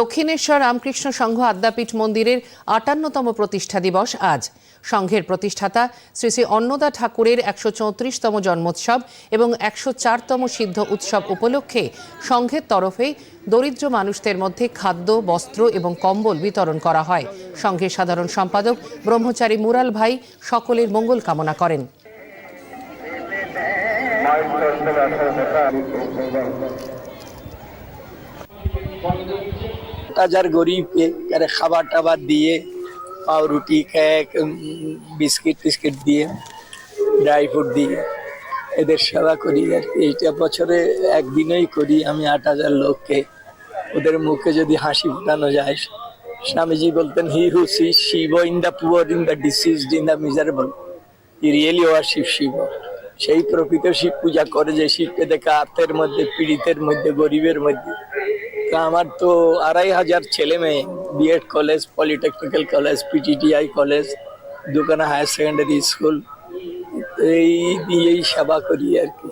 দক্ষিণেশ্বর রামকৃষ্ণ সংঘ আদ্যাপীঠ মন্দিরের আটান্নতম প্রতিষ্ঠা দিবস আজ। সংঘের প্রতিষ্ঠাতা শ্রী শ্রী অন্নদা ঠাকুরের একশো চৌত্রিশতম জন্মোৎসব এবং একশো চারতম সিদ্ধ উৎসব উপলক্ষে সংঘের তরফে দরিদ্র মানুষদের মধ্যে খাদ্য, বস্ত্র এবং কম্বল বিতরণ করা হয়। সংঘের সাধারণ সম্পাদক ব্রহ্মচারী মুরাল ভাই সকলের মঙ্গল কামনা করেন। হাজার গরিবকে করে খাবার টাবার দিয়ে, পাউরুটি, কেক বিস্কিট টিস্কিট দিয়ে, ড্রাই ফ্রুট দিয়ে এদের সেবা করি আর। এইটা বছরে একদিনেই করি আমি আট হাজার লোককে। ওদের মুখে যদি হাসি ফোটানো যায়, স্বামীজি বলতেন, he who sees Shiva, in the poor, in the diseased, in the miserable. He really worship Shiva সেই প্রকৃত শিব পূজা করে যে শিবকে দেখে আর্থের মধ্যে, পীড়িতের মধ্যে, গরিবের মধ্যে। আমার তো আড়াই হাজার ছেলে মেয়ে BEd college polytechnical college PTTI college দুখানা হায়ার সেকেন্ডারি স্কুল এই দিয়েই সেবা করি আর কি।